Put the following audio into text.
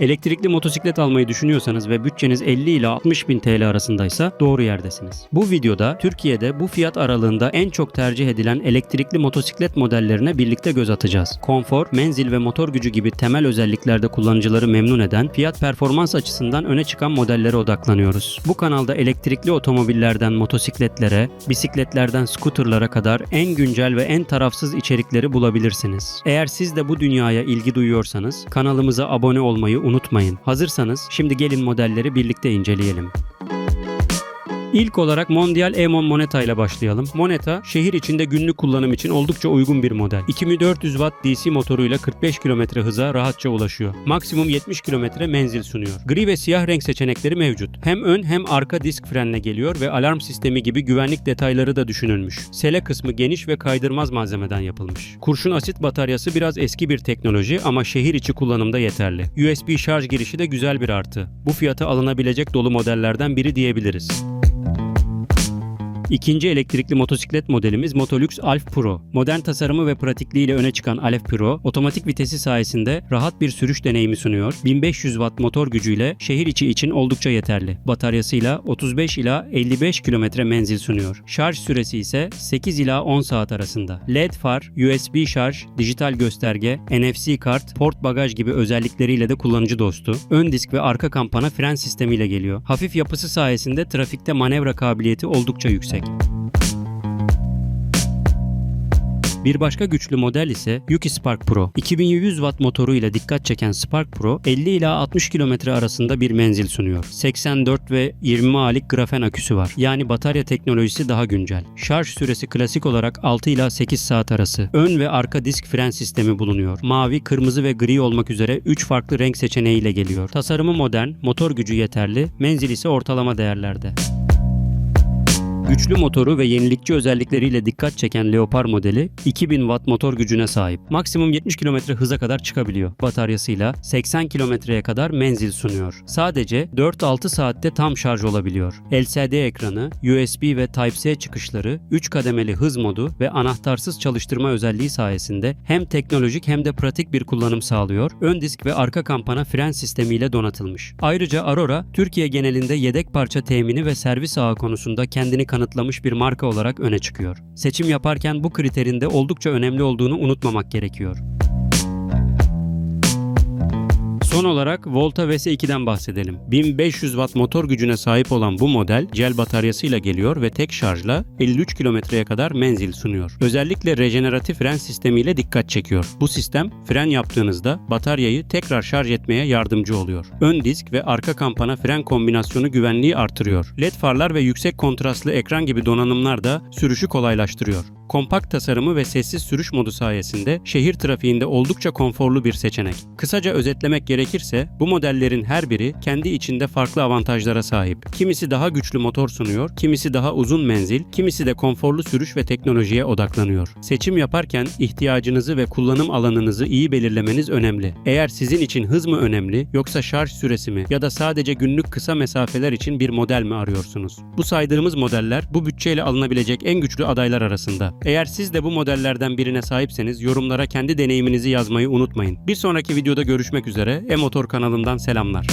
Elektrikli motosiklet almayı düşünüyorsanız ve bütçeniz 50 ile 60 bin TL arasındaysa doğru yerdesiniz. Bu videoda Türkiye'de bu fiyat aralığında en çok tercih edilen elektrikli motosiklet modellerine birlikte göz atacağız. Konfor, menzil ve motor gücü gibi temel özelliklerde kullanıcıları memnun eden, fiyat performans açısından öne çıkan modellere odaklanıyoruz. Bu kanalda elektrikli otomobillerden motosikletlere, bisikletlerden scooterlara kadar en güncel ve en tarafsız içerikleri bulabilirsiniz. Eğer siz de bu dünyaya ilgi duyuyorsanız kanalımıza abone olmayı unutmayın. Hazırsanız şimdi gelin modelleri birlikte inceleyelim. İlk olarak Mondial E-Mon Moneta ile başlayalım. Moneta, şehir içinde günlük kullanım için oldukça uygun bir model. 2400 Watt DC motoruyla 45 km hıza rahatça ulaşıyor. Maksimum 70 km menzil sunuyor. Gri ve siyah renk seçenekleri mevcut. Hem ön hem arka disk frenle geliyor ve alarm sistemi gibi güvenlik detayları da düşünülmüş. Sele kısmı geniş ve kaydırmaz malzemeden yapılmış. Kurşun asit bataryası biraz eski bir teknoloji ama şehir içi kullanımda yeterli. USB şarj girişi de güzel bir artı. Bu fiyata alınabilecek dolu modellerden biri diyebiliriz. İkinci elektrikli motosiklet modelimiz Motolux Alf Pro. Modern tasarımı ve pratikliğiyle öne çıkan Alf Pro, otomatik vitesi sayesinde rahat bir sürüş deneyimi sunuyor. 1500 watt motor gücüyle şehir içi için oldukça yeterli. Bataryasıyla 35 ila 55 kilometre menzil sunuyor. Şarj süresi ise 8 ila 10 saat arasında. LED far, USB şarj, dijital gösterge, NFC kart, port bagaj gibi özellikleriyle de kullanıcı dostu. Ön disk ve arka kampana fren sistemiyle geliyor. Hafif yapısı sayesinde trafikte manevra kabiliyeti oldukça yüksek. Bir başka güçlü model ise Yuki Spark Pro. 2100 watt motoruyla dikkat çeken Spark Pro 50 ila 60 km arasında bir menzil sunuyor. 84 ve 20 mAh'lik grafen aküsü var. Yani batarya teknolojisi daha güncel. Şarj süresi klasik olarak 6 ila 8 saat arası. Ön ve arka disk fren sistemi bulunuyor. Mavi, kırmızı ve gri olmak üzere 3 farklı renk seçeneğiyle geliyor. Tasarımı modern, motor gücü yeterli, menzil ise ortalama değerlerde. Güçlü motoru ve yenilikçi özellikleriyle dikkat çeken Leopard modeli 2000 watt motor gücüne sahip. Maksimum 70 km hıza kadar çıkabiliyor. Bataryasıyla 80 kilometreye kadar menzil sunuyor. Sadece 4-6 saatte tam şarj olabiliyor. LCD ekranı, USB ve Type-C çıkışları, 3 kademeli hız modu ve anahtarsız çalıştırma özelliği sayesinde hem teknolojik hem de pratik bir kullanım sağlıyor. Ön disk ve arka kampana fren sistemiyle donatılmış. Ayrıca Aurora, Türkiye genelinde yedek parça temini ve servis ağı konusunda kendini kanıtlamış bir marka olarak öne çıkıyor. Seçim yaparken bu kriterin de oldukça önemli olduğunu unutmamak gerekiyor. Son olarak Volta VS2'den bahsedelim. 1500 watt motor gücüne sahip olan bu model cel bataryasıyla geliyor ve tek şarjla 53 kilometreye kadar menzil sunuyor. Özellikle rejeneratif fren sistemiyle dikkat çekiyor. Bu sistem fren yaptığınızda bataryayı tekrar şarj etmeye yardımcı oluyor. Ön disk ve arka kampana fren kombinasyonu güvenliği artırıyor. LED farlar ve yüksek kontrastlı ekran gibi donanımlar da sürüşü kolaylaştırıyor. Kompakt tasarımı ve sessiz sürüş modu sayesinde şehir trafiğinde oldukça konforlu bir seçenek. Kısaca özetlemek gerekirse bu modellerin her biri kendi içinde farklı avantajlara sahip. Kimisi daha güçlü motor sunuyor, kimisi daha uzun menzil, kimisi de konforlu sürüş ve teknolojiye odaklanıyor. Seçim yaparken ihtiyacınızı ve kullanım alanınızı iyi belirlemeniz önemli. Eğer sizin için hız mı önemli yoksa şarj süresi mi ya da sadece günlük kısa mesafeler için bir model mi arıyorsunuz? Bu saydığımız modeller bu bütçeyle alınabilecek en güçlü adaylar arasında. Eğer siz de bu modellerden birine sahipseniz yorumlara kendi deneyiminizi yazmayı unutmayın. Bir sonraki videoda görüşmek üzere. E-Motor kanalımdan selamlar.